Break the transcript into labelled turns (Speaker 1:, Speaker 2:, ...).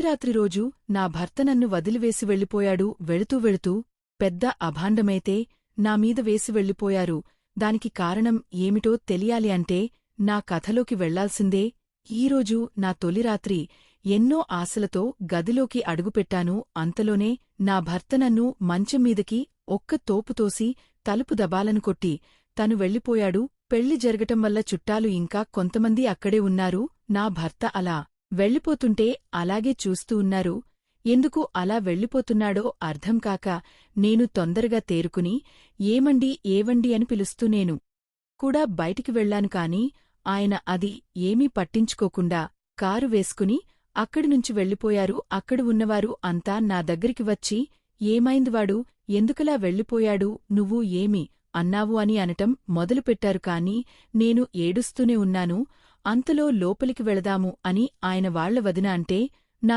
Speaker 1: రాత్రి రోజు నా భర్త నన్ను వదిలివేసి వెళ్ళిపోయాడు. వెళుతూ వెళుతూ పెద్ద అభాండమైతే నామీద వేసి వెళ్ళిపోయారు. దానికి కారణం ఏమిటో తెలియాలి అంటే నా కథలోకి వెళ్ళాల్సిందే. ఈరోజు నా తొలి రాత్రి. ఎన్నో ఆశలతో గదిలోకి అడుగుపెట్టాను. అంతలోనే నా భర్త నన్ను మంచంమీదకి ఒక్క తోపుతోసి తలుపు దబాలను కొట్టి తను వెళ్ళిపోయాడు. పెళ్ళి జరగటం వల్ల చుట్టాలు ఇంకా కొంతమంది అక్కడే ఉన్నారు. నా భర్త అలా వెళ్ళిపోతుంటే అలాగే చూస్తూ ఉన్నారు. ఎందుకు అలా వెళ్ళిపోతున్నాడో అర్థం కాక నేను తొందరగా తేరుకుని ఏమండి ఏవండి? అని పిలుస్తూనేను కూడా బయటికి వెళ్ళాను కాని ఆయన అది ఏమీ పట్టించుకోకుండా కారు వేసుకుని అక్కడినుంచి వెళ్ళిపోయారు. అక్కడ ఉన్నవారు అంతా నా దగ్గరికి వచ్చి ఏమైందివాడు ఎందుకలా వెళ్ళిపోయాడు? నువ్వు ఏమి? అన్నావు అని అనటం మొదలుపెట్టారు కాని నేను ఏడుస్తూనే ఉన్నాను. అంతలో లోపలికి వెళదాము అని ఆయన వాళ్ళ వదిన అంటే నా